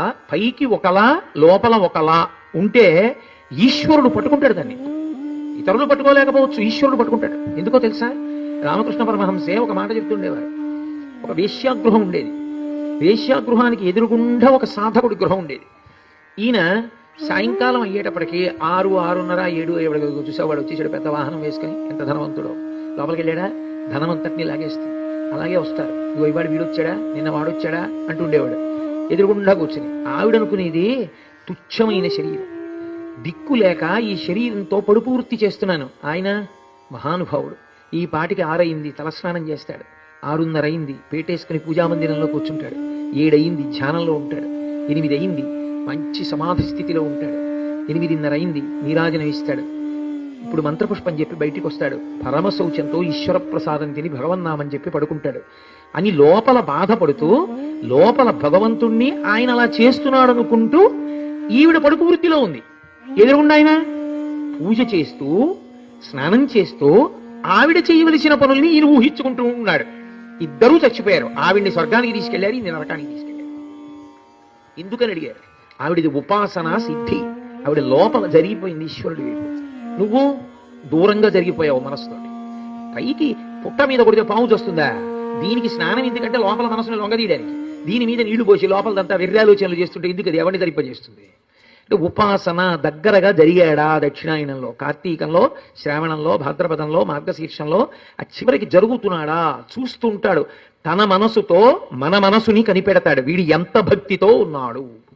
పైకి ఒకలా లోపల ఒకలా ఉంటే ఈశ్వరుడు పట్టుకుంటాడు దాన్ని. ఇతరులు పట్టుకోలేకపోవచ్చు ఈశ్వరుడు పట్టుకుంటాడు. ఎందుకో తెలుసా? రామకృష్ణ పరమహంసే ఒక మాట చెప్తుండేవారు ఒక వేశ్యాగృహం ఉండేది. వేశ్యాగృహానికి ఎదురుగుండా ఒక సాధకుడి గృహం ఉండేది. ఈయన సాయంకాలం అయ్యేటప్పటికి ఆరు ఆరున్నర ఏడు ఏడు చూసేవాడు వచ్చేసాడు పెద్ద వాహనం వేసుకుని ఎంత ధనవంతుడో. లోపలికి వెళ్ళాడా? ధనం లాగేస్తుంది అలాగే వస్తారు ఇగో ఇవాడు వీడొచ్చాడా? నిన్న వాడొచ్చాడా? అంటుండేవాడు ఎదురుగుండా కూర్చుని. ఆవిడనుకునేది తుచ్చమైన శరీరం. దిక్కు లేక ఈ శరీరంతో పడుపూర్తి చేస్తున్నాను. ఆయన మహానుభావుడు. ఈ పాటికి ఆరయింది తలస్నానం చేస్తాడు. ఆరున్నర అయింది పేటేసుకుని పూజామందిరంలో కూర్చుంటాడు. ఏడయింది ధ్యానంలో ఉంటాడు. ఎనిమిది అయింది మంచి సమాధి స్థితిలో ఉంటాడు. ఎనిమిదిన్నర అయింది నీరాజనం ఇస్తాడు ఇప్పుడు మంత్రపుష్పం చెప్పి బయటికి వస్తాడు పరమ శౌచంతో ఈశ్వర ప్రసాదం తిని భగవన్నామని చెప్పి పడుకుంటాడు. అని లోపల బాధపడుతూ లోపల భగవంతుణ్ణి ఆయన అలా చేస్తున్నాడు అనుకుంటూ ఈవిడ పడుకు వృత్తిలో ఉంది. ఎదురుగుండా ఆయన? పూజ చేస్తూ స్నానం చేస్తూ ఆవిడ చేయవలసిన పనుల్ని ఈయన ఊహించుకుంటూ ఉన్నాడు. ఇద్దరూ చచ్చిపోయారు. ఆవిడ్ని స్వర్గానికి తీసుకెళ్ళారు ఈయన నరకానికి తీసుకెళ్ళారు. ఎందుకని అడిగారు? ఆవిడది ఉపాసన సిద్ధి. ఆవిడ లోపల జరిగిపోయింది ఈశ్వరుడి వైపు. నువ్వు దూరంగా జరిగిపోయావు మనస్సుతో పైకి పుట్ట మీద కొడితే పాము వస్తుందా దీనికి స్నానం ఎందుకంటే లోపల మనసుని లొంగదీయడానికి. దీని మీద నీళ్ళు పోసి లోపలదంతా వెర్రాలోచనలు చేస్తుంటే ఎందుకు అది ఎవరిని ధరింపజేస్తుంది అంటే ఉపాసన దగ్గరగా జరిగాడా దక్షిణాయనంలో కార్తీకంలో శ్రావణంలో భాద్రపదంలో మార్గశీర్షంలో? ఆ చివరికి జరుగుతున్నాడా? చూస్తుంటాడు. తన మనసుతో మన మనసుని కనిపెడతాడు. వీడు ఎంత భక్తితో ఉన్నాడు?